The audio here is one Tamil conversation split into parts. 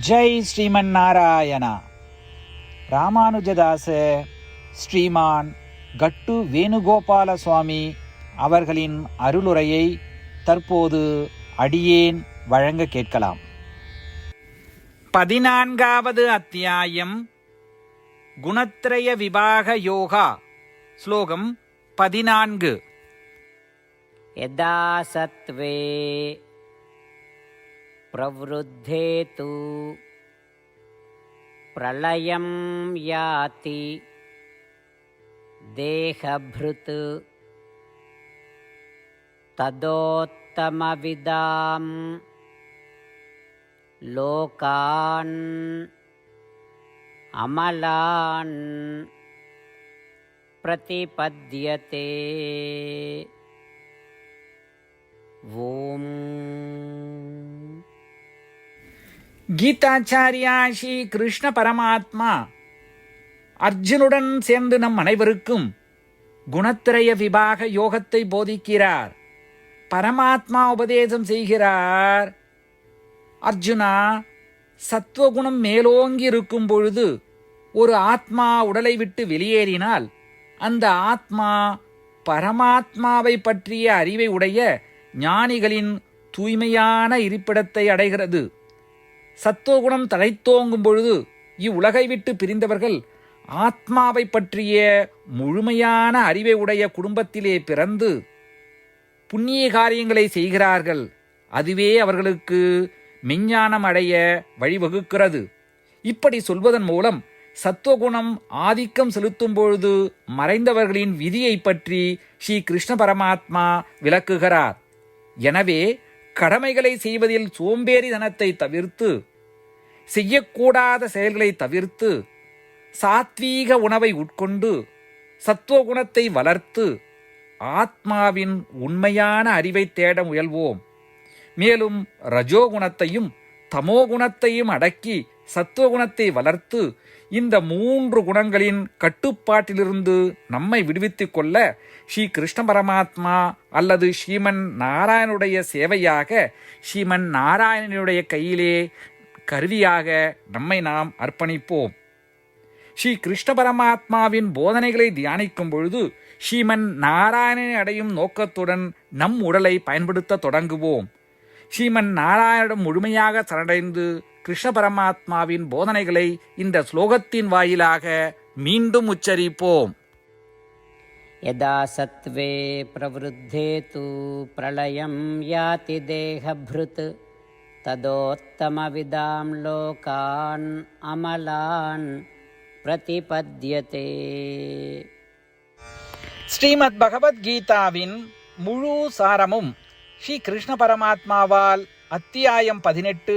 ஜெய் ஸ்ரீமன் நாராயணா ராமானுஜதாச ஸ்ரீமான் கட்டு வேணுகோபால சுவாமி அவர்களின் அருளுரையை தற்போது அடியேன் வழங்க கேட்கலாம் பதினான்காவது அத்தியாயம் குணத்ரய விபாக யோகா ஸ்லோகம் பதினான்கு यदा सत्त्वे प्रवृद्धे तु प्रलयं याति देहभृत् तदोत्तमविदां लोकान् अमलान् प्रतिपद्यते ஓம் கீதாச்சாரியா ஸ்ரீ கிருஷ்ண பரமாத்மா. அர்ஜுனுடன் சேர்ந்து நம் அனைவருக்கும் குணத்திரய விபாக யோகத்தை போதிக்கிறார். பரமாத்மா உபதேசம் செய்கிறார். அர்ஜுனா சத்துவகுணம் மேலோங்கி இருக்கும் பொழுது ஒரு ஆத்மா உடலை விட்டு வெளியேறினால் அந்த ஆத்மா பரமாத்மாவை பற்றிய அறிவை உடைய ஞானிகளின் தூய்மையான இருப்பிடத்தை அடைகிறது. சத்துவகுணம் தழைத்தோங்கும் பொழுது இவ்வுலகை விட்டு பிரிந்தவர்கள் ஆத்மாவை பற்றிய முழுமையான அறிவை உடைய குடும்பத்திலே பிறந்து புண்ணிய காரியங்களை செய்கிறார்கள். அதுவே அவர்களுக்கு மெஞ்ஞானம் அடைய வழிவகுக்கிறது. இப்படி சொல்வதன் மூலம் சத்துவகுணம் ஆதிக்கம் செலுத்தும் பொழுது மறைந்தவர்களின் விதியை பற்றி ஸ்ரீ கிருஷ்ண பரமாத்மா விளக்குகிறார். எனவே கடமைகளை செய்வதில் சோம்பேறிதனத்தை தவிர்த்து செய்யக்கூடாத செயல்களை தவிர்த்து சாத்வீக உணவை உட்கொண்டு சத்துவகுணத்தை வளர்த்து ஆத்மாவின் உண்மையான அறிவை தேட முயல்வோம். மேலும் ரஜோகுணத்தையும் தமோகுணத்தையும் அடக்கி சத்துவகுணத்தை வளர்த்து இந்த மூன்று குணங்களின் கட்டுப்பாட்டிலிருந்து நம்மை விடுவித்துக் கொள்ள ஸ்ரீ கிருஷ்ண பரமாத்மா அல்லது ஸ்ரீமன் நாராயணனுடைய சேவையாக ஸ்ரீமன் நாராயணனுடைய கையிலே கருவியாக நம்மை நாம் அர்ப்பணிப்போம். ஸ்ரீ கிருஷ்ண பரமாத்மாவின் போதனைகளை தியானிக்கும் பொழுது ஸ்ரீமன் நாராயணனை அடையும் நோக்கத்துடன் நம் உடலை பயன்படுத்த தொடங்குவோம். ஸ்ரீமன் நாராயணம் முழுமையாக சரணடைந்து கிருஷ்ண பரமாத்மாவின் போதனைகளை இந்த ஸ்லோகத்தின் வாயிலாக மீண்டும் உச்சரிப்போம் यदा सत्त्वे प्रवृद्धे तु प्रलयं याति देहभृत् तदोत्तमविदां लोकान् अमलान् प्रतिपद्यते ஸ்ரீமத் பகவத்கீதாவின் முழு சாரமும் ஸ்ரீ கிருஷ்ண பரமாத்மாவால் அத்தியாயம் பதினெட்டு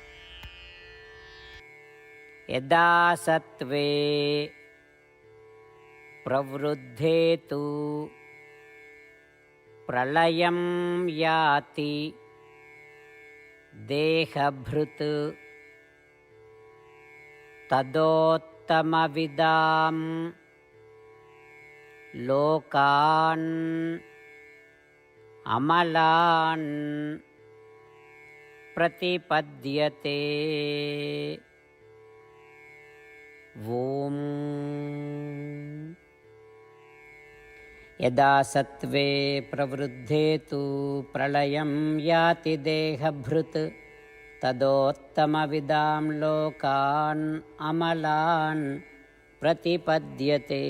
यदा सत्त्वे प्रवृद्धे तु प्रलयं याति देहभृत् तदोत्तमविदां लोकान् अमलान् प्रतिपद्यते ॐ यदा सत्त्वे प्रवृद्धे तु प्रलयं याति देहभृत् तदोत्तमविदां लोकान् अमलान् प्रतिपद्यते